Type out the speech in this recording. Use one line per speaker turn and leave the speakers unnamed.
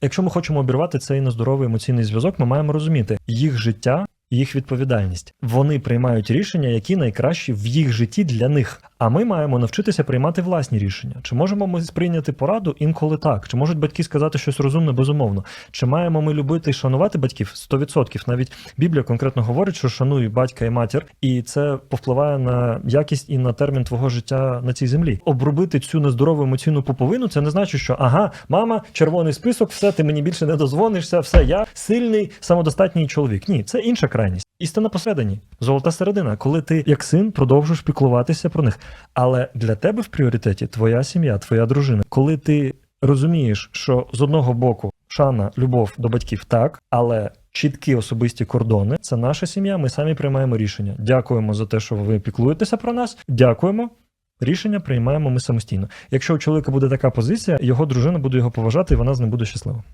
Якщо ми хочемо обірвати цей нездоровий емоційний зв'язок, ми маємо розуміти їх життя. І Їх відповідальність. Вони приймають рішення, які найкращі в їх житті для них. А ми маємо навчитися приймати власні рішення. Чи можемо ми сприйняти пораду? Інколи так. Чи можуть батьки сказати щось розумне? Безумовно. Чи маємо ми любити і шанувати батьків? 100%. Навіть Біблія конкретно говорить, що шануй батька і матір, і це повпливає на якість і на термін твого життя на цій землі. Обробити цю нездорову емоційну пуповину, це не значить, що ага, мама, червоний список, все, ти мені більше не дозвонишся, все, я сильний, самодостатній чоловік. Ні, це інша крайність. Істина посередині, золота середина, коли ти як син продовжуєш піклуватися про них. Але для тебе в пріоритеті твоя сім'я, твоя дружина. Коли ти розумієш, що з одного боку шана, любов до батьків так, але чіткі особисті кордони це наша сім'я. Ми самі приймаємо рішення. Дякуємо за те, що ви піклуєтеся про нас. Дякуємо. Рішення приймаємо ми самостійно. Якщо у чоловіка буде така позиція, його дружина буде його поважати, і вона з ним буде щаслива.